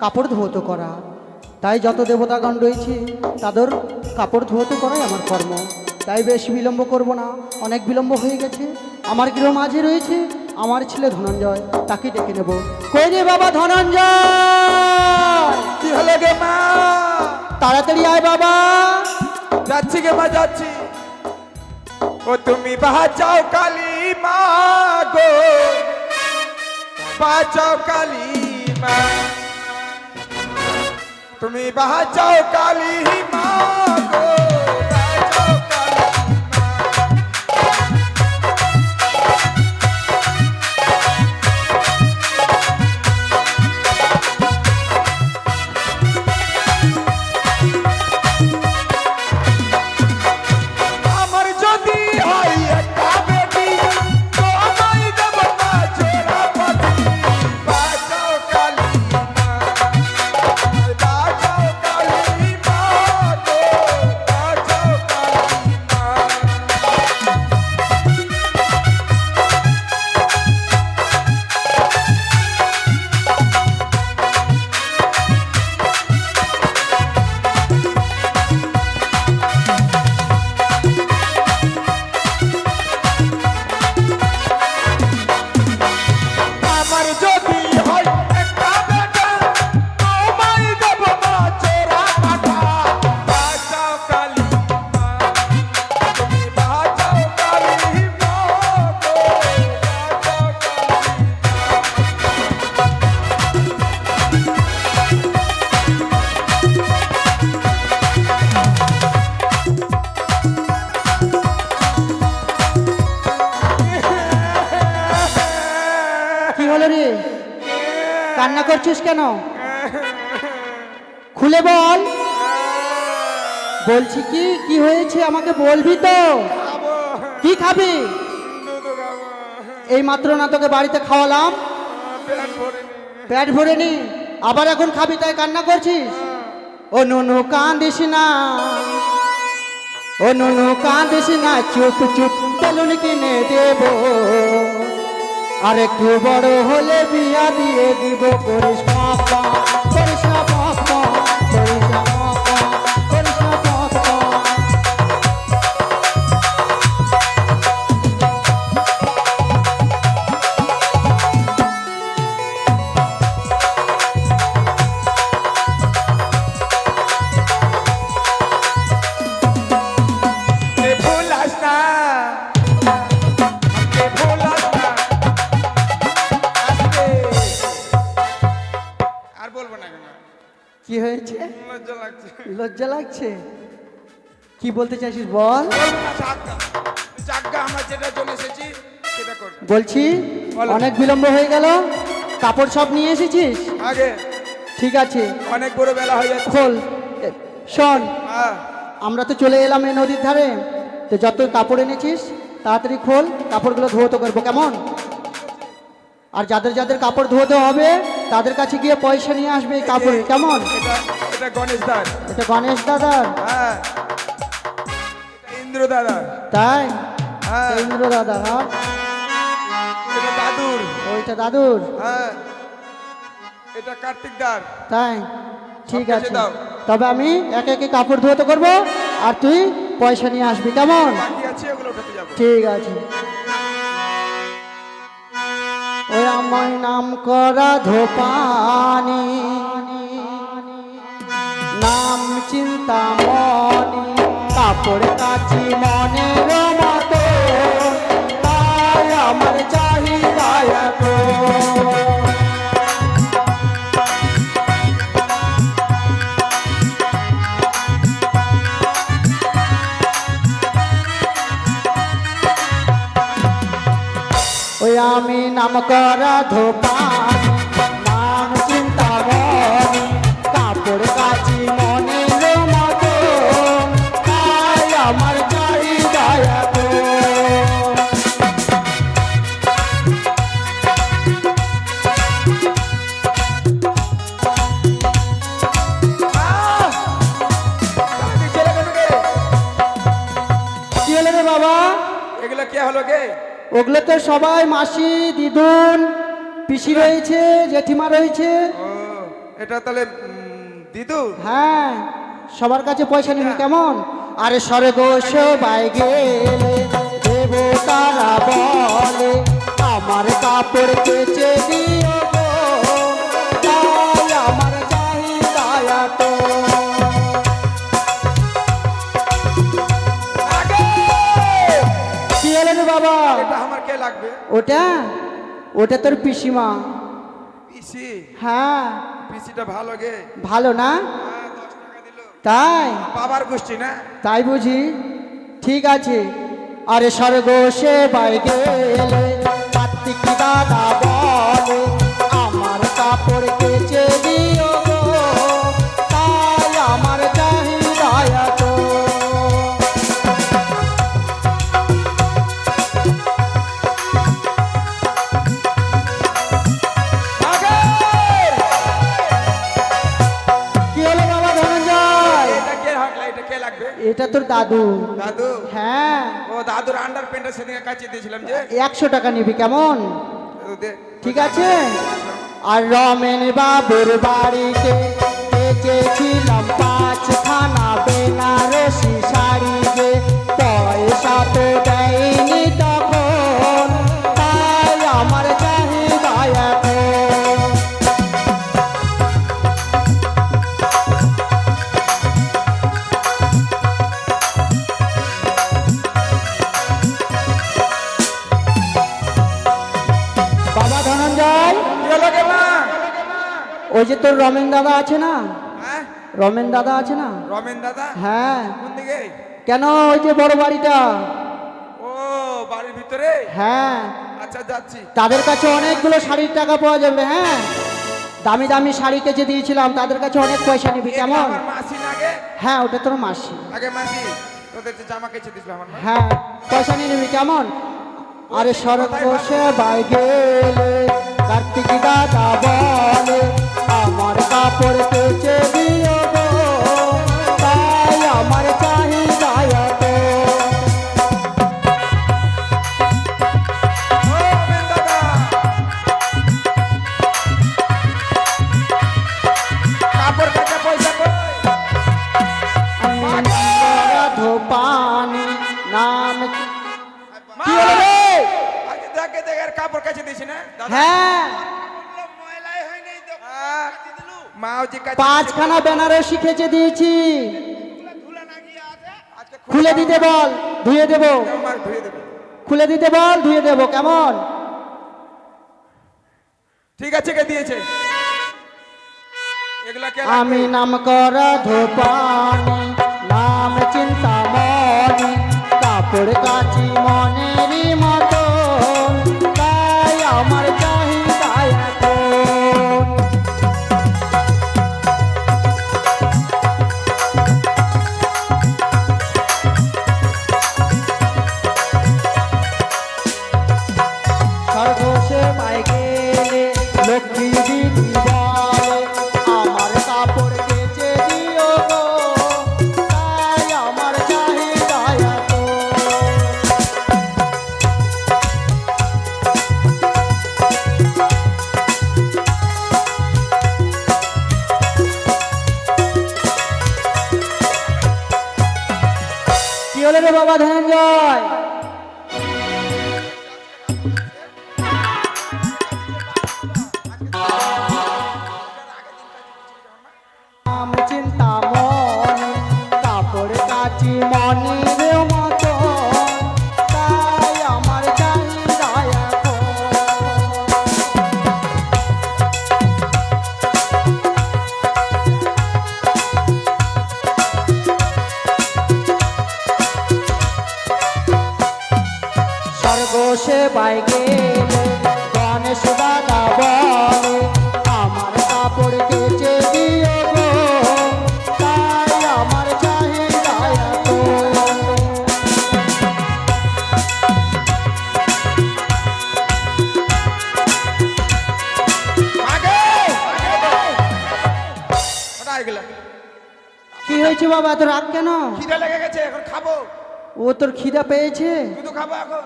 কাপড় ধৌত করা। তাই যত দেবতাগণ রয়েছে তাদের কাপড় ধৌত করাই আমার কর্ম। তাই বেশি বিলম্ব করব না অনেক বিলম্ব হয়ে গেছে। আমার গৃহ মাঝে রয়েছে আমার ছেলে ধনঞ্জয় তাকে ডেকে নেব। কই রে বাবা ধনঞ্জয়? কি হলো গে মা? তাড়াতাড়ি আয় বাবা। যাচ্ছি গে মা যাচ্ছি। ও তুমি বাঁচাও কালী মা গো। বাঁচাও কালী মা। তুমি বাঁচাও কালী মা গো বাঁচাও কান্না কেন? খুলে বল। বলছি কি? কি হয়েছে? আমাকে বলবি তো। কি খাবি? এই মাত্র না তোকে বাড়িতে খাওয়ালাম। পেট ভরে নি আবার এখন খাবি, তাই কান্না করছিস? ও নুনু কাঁদিস না। ও নুনু কাঁদিস না। চুপ চুপ, বেলুন কিনে দেব। আর একটু বড় হলে বিয়া দিয়ে দিব করিস পাপা লজ্জা লাগছে? কি বলতে চাইছিস বল? আমরা যেটা জন্য এসেছি সেটা কর বলছি বলো। অনেক বিলম্ব হয়ে গেল কাপড় সব নিয়ে এসেছিস? আগে। ঠিক আছে। অনেক বড় বেলা হয়ে যাচ্ছে। খোল। শোন হ্যাঁ। আমরা তো চলে এলাম এই নদীর ধারে। তো যত কাপড় এনেছিস তাড়াতাড়ি খোল কাপড়গুলো ধুয়োতে করব কেমন? আর যাদের যাদের কাপড় ধুয়োতে হবে তাদের কাছে গিয়ে পয়সা নিয়ে আসবে এই কাপড়ে কেমন? এটা গণেশ দার। এটা গণেশ দাদার? হ্যাঁ। ইন্দ্র দাদা তাই? হ্যাঁ। ইন্দ্র দাদা আর এটা দাদুর। ওইটা দাদুর? হ্যাঁ। এটা কার্তিক দার। তাই? ঠিক আছে। তবে আমি একে একে কাপড় ধুয়োতে করব আর তুই পয়সা নিয়ে আসবি কেমন? ঠিক আছে। ওই আমার নাম করা ধোপানি। চিন্তা মনি কাপড় কাচি মনের আমি নাম করা ধোপান এগুলো কে? ওগুলো তো সবাই মাসি দিদুন পিসি রয়েছে জেঠিমা রয়েছে। এটা তাহলে দিদু হ্যাঁ সবার কাছে পয়সা নিবি কেমন? আরে স্বর্গ সবাই গেলে দেবতারা বলে আমার কাপড় কেচে দিও লাগবে? ওটা? ওটা তোর পিসিমা। পিসি? হ্যাঁ। পিসিটা ভালো গে। ভালো না? হ্যাঁ, তাই? বাবার গোষ্ঠী না? তাই বুঝি। ঠিক আছে। আরে স্বর্গ সে বাই গেলে কার্তিক দাদা তোর দাদু। দাদু? হ্যাঁ। ও দাদুর আন্ডার প্যান্টটা সেদিকে কাচিয়ে দিয়েছিলাম যে? একশো টাকা নিবি কেমন? ঠিক আছে? আর রমেন বাবুর বাড়িতে বেচেছিলাম পাঁচখানা বেনারসি রমেন দাদা আছে না? হ্যাঁ? রমেন দাদা আছে না? রমেন দাদা? হ্যাঁ। কোন দিকে? কেন ওই যে বড় বাড়িটা? ও বাড়ির ভিতরে? হ্যাঁ। আচ্ছা যাচ্ছি। তাদের কাছে অনেকগুলো শাড়ির টাকা পাওয়া যাবে হ্যাঁ? দামি দামি শাড়ি কেচে দিয়েছিলাম তাদের কাছে অনেক পয়সা নিবি কেমন? মাসি আগে? হ্যাঁ ওটা তোর মাসি। আগে মাসি তোদের যে জামা কেচে দিছিল আমার হ্যাঁ পয়সা নিয়ে নিবি কেমন? আরে সড়ক বসে বাই গেলে কার্তিক দাদা বলে আমার কাপড় কেচে পাঁচখানা বেনারসি খেচে দিয়েছি। খুলে দিতে বল ধুয়ে দেব। আমার খুলে দিতে বল ধুয়ে দেব কেমন? ঠিক আছে কে দিয়েছে? আমি নাম করা ধোপানি নাম চিন্তামণি কাপড় কাচি মনেরই রে বাবা ধনঞ্জয় বাবা এত রাগ কেন? খিদে লেগে গেছে এখন খাব। ও তোর খিদা পেয়েছে? শুধু খাব এখন।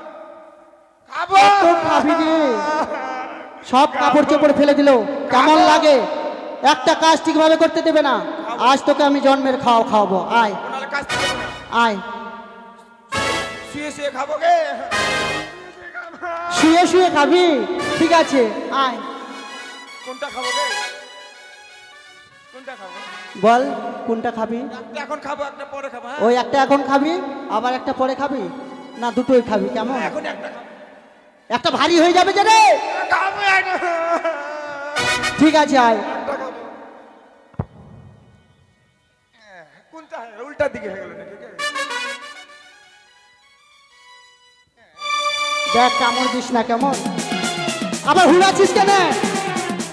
খাব! কত খাবি সব কাপড় চোপড় ফেলে দিল। কেমন লাগে? একটা কাজ ঠিকভাবে করতে দেবে না। আজ তোকে আমি জন্মের খাওয়া খাওয়াবো। আয়। আয়। শুয়ে শুয়ে খাব গে। শুয়ে শুয়ে খাবি? ঠিক আছে। আয়। কোনটা খাব গে? কোনটা খাব? বল কোনটা খাবি? এখন খাব একটা পরে খাব হ্যাঁ? ওই একটা এখন খাবি আবার একটা পরে খাবি? না দুটোই খাবি কেমন? এখন একটা একটা ভারী হয়ে যাবে যে রে ঠিক আছে আয়। কোনটা? উল্টা দিকে হয়ে গেল দেখ কামড় দিস না কেমন? আবার হুড়াচ্ছিস কেন?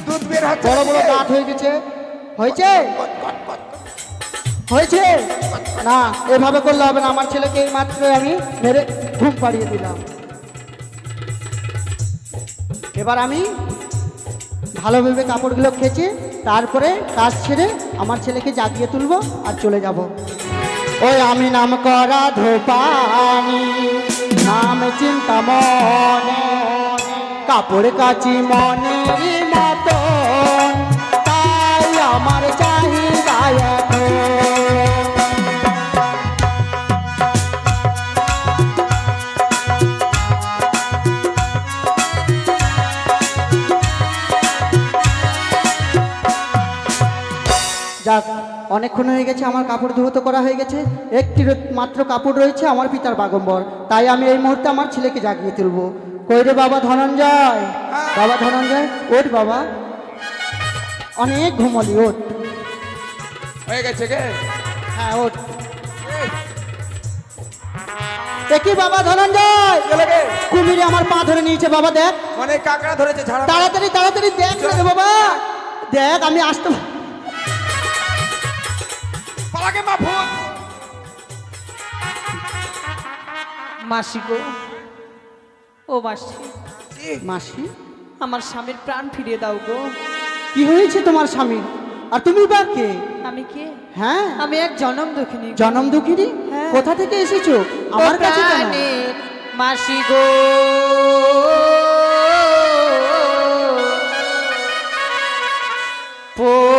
দুধ বের হচ্ছে বড় বড় দাঁত হয়ে গেছে। হয়েছে। হয়েছে? না, এভাবে করলে হবে না। আমার ছেলেকে মাত্র আমি মেরে ঘুম পাড়িয়ে দিলাম। এবার আমি ভালোভাবে কাপড়গুলো খেচে তারপরে কাজ ছেড়ে আমার ছেলেকে জাগিয়ে তুলবো আর চলে যাব। ওই আমি নাম করা ধোপানি, নাম চিন্তা মনে কাপড় কাচি মনে মতন অনেকক্ষণ হয়ে গেছে আমার কাপড় ধুয়ো করা হয়ে গেছে। একটি মাত্র কাপড় রয়েছে আমার পিতার বাগম্বর। তাই আমি এই মুহূর্তে আমার ছেলেকে জাগিয়ে তুলবো। কই রে বাবা ধনঞ্জয়? বাবা ধনঞ্জয় ওঠ বাবা। অনেক ঘুমলি ওঠ। হয়ে গেছে গে হ্যাঁ ওঠ। দেখি বাবা ধনঞ্জয়। কুমিরে আমার পা ধরে নিয়েছে বাবা দেখ। মানে কাকড়া ধরেছে ঝাড়া তাড়াতাড়ি তাড়াতাড়ি দেখ বাবা। দেখ আমি আসতে পালাকে মা ভূত। মাসি গো ও মাসি। মাসি আমার স্বামীর প্রাণ ফিরিয়ে দাও গো। কি হয়েছে তোমার স্বামীর? আর তুমি বা কে? আমি কে? হ্যাঁ? আমি এক জনম দুঃখিনী। জনম দুঃখিনী? হ্যাঁ। কোথা থেকে এসেছ? আমার কাছে মাসি গো পতি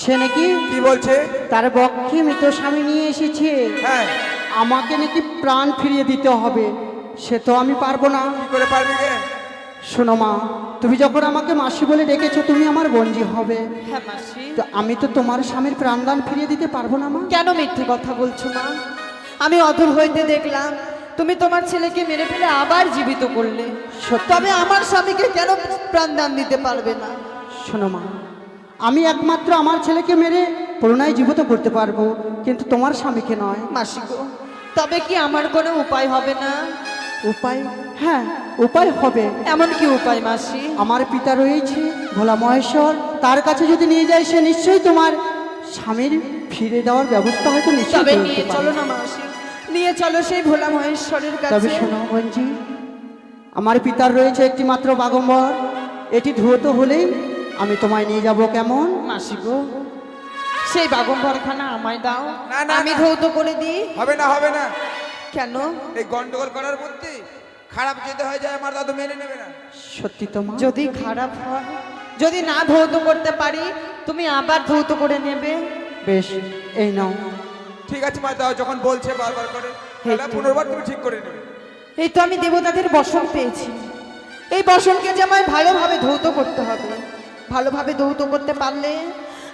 সে নাকি কি বলছে? তার বক্ষে মৃত স্বামী নিয়ে এসেছে। হ্যাঁ। আমাকে নাকি প্রাণ ফিরিয়ে দিতে হবে। সে তো আমি পারব না। কি করে পারবি গে শোনো মা তুমি যখন আমাকে মাসি বলে ডেকেছো তুমি আমার বঞ্জি হবে। হ্যাঁ মাসি। তো আমি তো তোমার স্বামীর প্রাণদান ফিরিয়ে দিতে পারব না মা। কেন মিথ্যে কথা বলছো মা? আমি অধর হইতে দেখলাম তুমি তোমার ছেলেকে মেরে ফেলে আবার জীবিত করলে। সত্যি। তবে আমার স্বামীকে কেন প্রাণদান দিতে পারবে না? শোনো মা আমি একমাত্র আমার ছেলেকে মেরে পুরোনায় জীবিত করতে পারব কিন্তু তোমার স্বামীকে নয়। মাসি গো তবে কি আমার কোনো উপায় হবে না? উপায়? হ্যাঁ উপায় হবে। এমন কি উপায় মাসি? আমার পিতা রয়েছে ভোলা মহেশ্বর। তার কাছে যদি নিয়ে যাই সে নিশ্চয়ই তোমার স্বামীর ফিরে দেওয়ার ব্যবস্থা হয়তো নিশ্চয়ই তবে নিয়ে চলো না মাসি। নিয়ে চলো সেই ভোলা মহেশ্বরের কাছে। তবে শোনো বঞ্জি আমার পিতার রয়েছে একটি মাত্র বাগম্বর। এটি ধুয়ত হলেই আমি তোমায় নিয়ে যাব কেমন? মাসি গো সেই বাগম্বরখানা আমায় দাও। না, না, আমি ধৌত করে দিই। হবে না হবে না। কেন? এই গন্ডগোল করার মধ্যে খারাপ যেতে হয় যায় আমার দাদু মেনে নেবে না। সত্যি তো মা। যদি খারাপ হয় যদি না ধৌত করতে পারি তুমি আবার ধৌত করে নেবে। বেশ এই নাও। ঠিক আছে মা দাও যখন বলছে বারবার করে। পুনর্বার তুমি ঠিক করে নেবে। এই তো আমি দেবতাদের বসন পেয়েছি। এই বসনকে যে আমায় ভালোভাবে ধৌত করতে হবে। ভালোভাবে দৌত করতে পারলে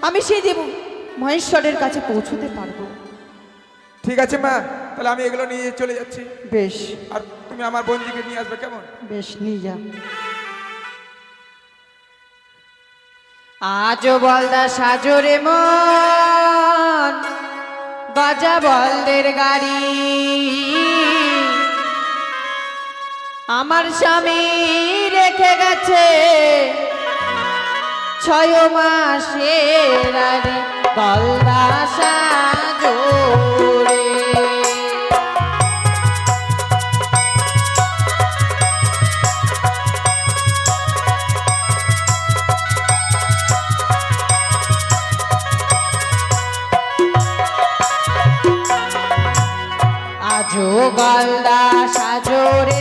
আমি সেই দেব মহেশ্বরের কাছে পৌঁছতে পারব। ঠিক আছে মা তাহলে আমি এগুলো নিয়ে চলে যাচ্ছি। বেশ। আর তুমি আমার বন্ধুকে নিয়ে আসবে কেমন? বেশ নিয়ে যা। আজও বলদা সাজরে মন বাজা বলদের গাড়ি। আমার স্বামী রেখে গেছে ছয় মাসের আরে আজো গলদা সাজরে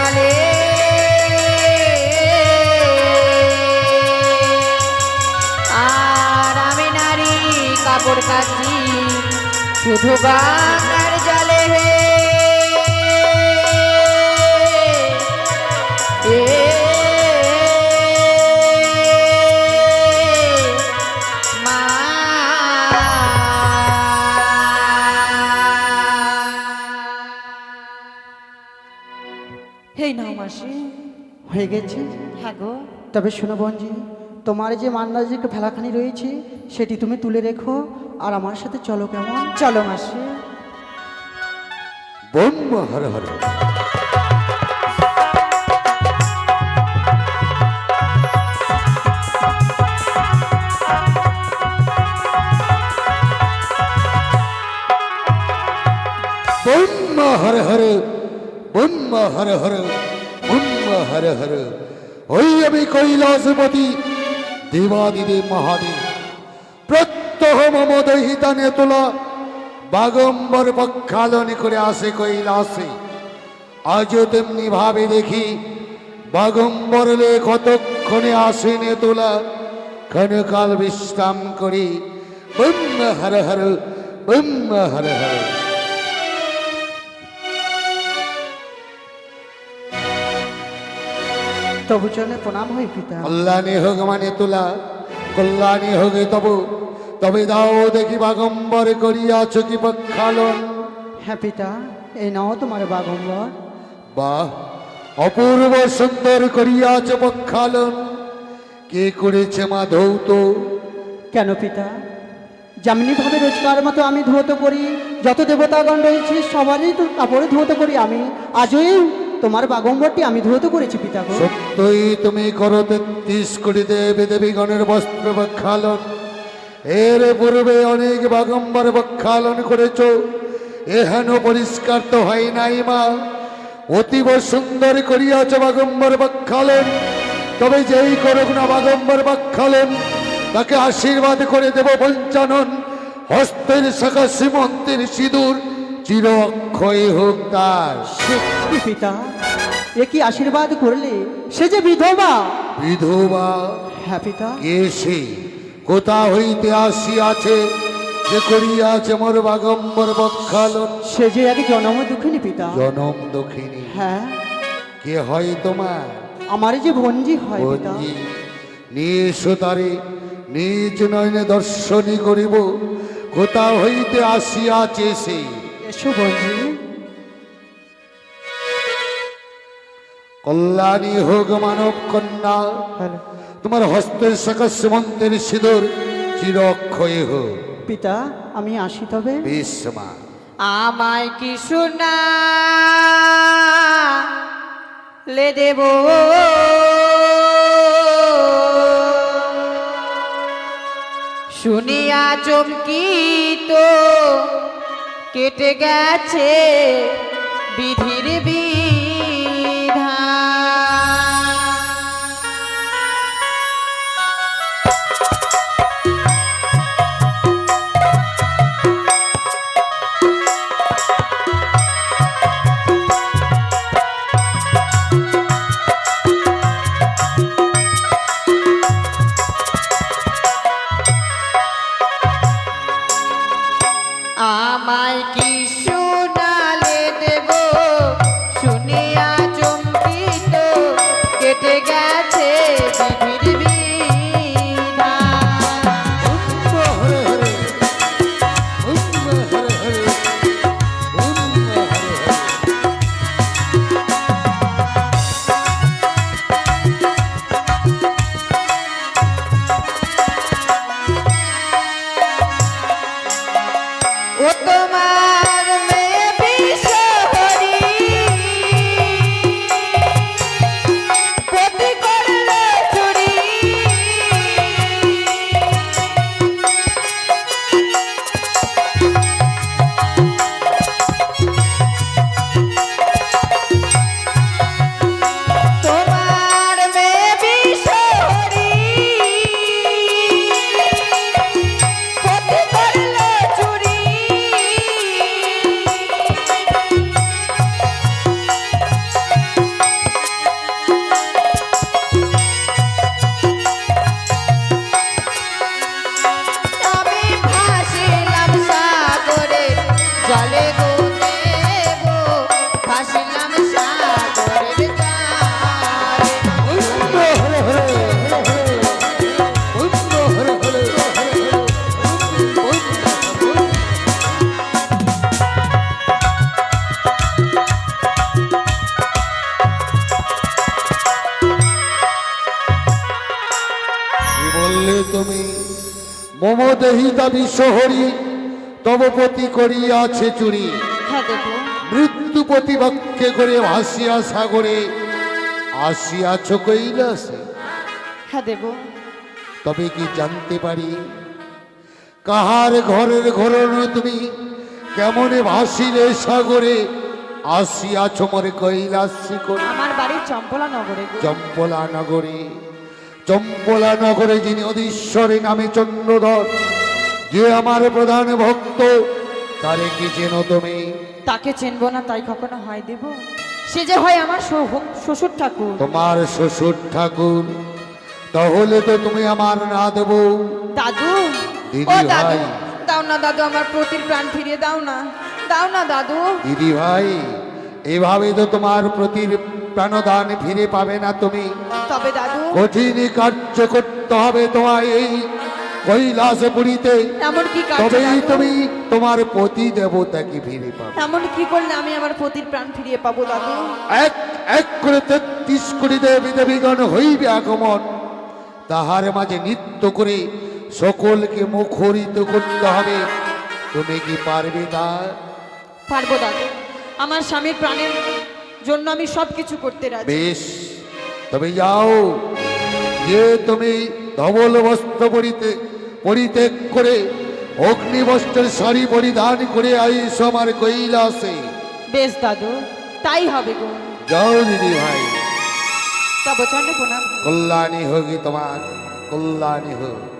কাচি শুধু গঙ্গার জলে হে। হেই নাও মাসি। হয়ে গেছে? হ্যাঁ গো। তবে শোনো বঞ্জি তোমার যে মান্নাজিকে ফেলাখানি রয়েছে সেটি তুমি তুলে রেখো। আর আমার সাথে চলো কেমন? চলো মাসি। ব্রহ্ম হর হর। ব্রহ্ম হর হর, ব্রহ্ম হর হর, ব্রহ্ম হর হর। ওই আমি কৈলাসপতি, দেবাদিদেব মহাদেব। প্রত্যহ মম দহিতানে তোলা। বাগম্বর পক্ষালনে করে আসে কৈলাসে। আজও তেমনি ভাবে দেখি বাগম্বর লে কতক্ষণে আসেনে তোলা। ক্ষণকাল বিশ্রাম করি ব্রহ্ম হর হর ব্রহ্ম হর হর। তবু চলে প্রণাম হই পিতা। কল্যাণী হোক মানে তোলা কল্যাণী হোক তবু। তবে দাও দেখি বাগম্বর করিয়াছ কি পক্ষালন। হ্যাঁ পিতা এই নাও তোমার বাগম্বর। বাহ অপূর্ব সুন্দর করিয়াছ পক্ষালন। কে করেছে মা ধৌত? কেন পিতা? যেমনিভাবে রোজকার মতো আমি ধুয়ত করি যত দেবতাগণ রয়েছে সবারই তো কাপড়ে ধুয়ত করি আমি। আজই তোমার বাগম্বরটি আমি ধুয়ত করেছি পিতাগো সত্যই তুমি করো তেত্রিশ কোটি দেবী দেবীগণের বস্ত্র বক্ষালন এর পূর্বে অনেক বাগম্বর বক্ষালন করেছ। এহেন পরিষ্কার তো হয় নাই মা। অতীব সুন্দর করিয়াছ বাগম্বর বক্ষালন। তবে যেই করুক না বাগম্বর বক্ষালন তাকে আশীর্বাদ করে দেব পঞ্চানন। হস্তের শাখা শ্রীমন্তের সিঁদুর চির অক্ষয় হোক তার। পিতা এ কি আশীর্বাদ করলে? সে যে বিধবা। বিধবা? হ্যাঁ পিতা। কে সে? কোথা হইতে আসিয়াছে যে করিয়াছে মোর বাগম্বর বক্ষালন? সে যে এক জনম দুঃখিনী পিতা। জনম দক্ষিণী হ্যাঁ। কে হয় তোমার? আমার যে ভঞ্জি হয় পিতা। নিজ তারে নিজ নয়নে দর্শনী করিব। কোথা হইতে আসিয়াছে সে? এসো ভঞ্জি। কল্যাণী হোক মানব কন্যা। তোমার হস্তের শাখা শ্রীমন্তের সিঁদুর চির অক্ষয় হোক পিতা আমি আসি তবে। বিশ্বমা। আমায় কি শোনা? লে দেব। শুনিয়া চমকিত কেটে গেছে বিধির বিধান মমদেহিতা বিশ্বহরি তব পতি করিয়াছে চুরি। হ্যাঁ মৃত্যু প্রতিপক্ষে করে ভাসিয়া সাগরে আসিয়াছ কৈলাসে হ্যাঁ দেব তবে কি জানতে পারি কাহার ঘরের ঘরণ তুমি কেমনে ভাসিলে সাগরে আসিয়াছ মরে কৈলাসী করে আমার বাড়ি চম্পলা নগরে চম্পলা নগরে। চম্পলা নগরে যিনি অধীশ্বরে নামে চন্দ্রধর যে আমার প্রধান ভক্ত তারে কি চেন তুমি? তাকে চিনবো না তাই কখনো হয় দেব? সে যে হয় আমার শ্বশুর ঠাকুর। তোমার শ্বশুর ঠাকুর তাহলে তো তুমি আমার না দেব দাদু দিদি ও দাদু ভাই। দাও না দাদু আমার প্রতির প্রাণ ফিরিয়ে দাও না। দাও না দাদু। দিদি ভাই এভাবে তো তোমার প্রতি প্রাণদান ফিরে পাবে না তুমি। তবে দাদু। কঠিন কার্য করতে হবে তোমায় এই কৈলাসে পুরীতে এমন কি কাজ তবেই তুমি তোমার পতি দেবতাকে ফিরে পাবে। এমন কি করলে আমি আমার প্রতির প্রাণ ফিরিয়ে পাবো দাদু? এক এক করে তেত্রিশ কোটি দেবী দেবীগণ হইবে আগমন। তাহার মাঝে নৃত্য করে সকলকে মুখরিত করতে হবে। তুমি কি পারবে তা? পারব দাদু। আমার স্বামীর প্রাণের জন্য আমি সব কিছু করতে রাজি। বেশ তবে যাও যে তুমি ধবল বস্ত্র পরিতে পরিত্যাগ করে অগ্নিবস্ত্রের শাড়ি পরিধান করে আইস আমার কৈলাসে। বেশ দাদু তাই হবে গো। যাও দিদি ভাই। তব চন্ডে প্রণাম কল্যাণী হোক তোমার কল্যাণী হোক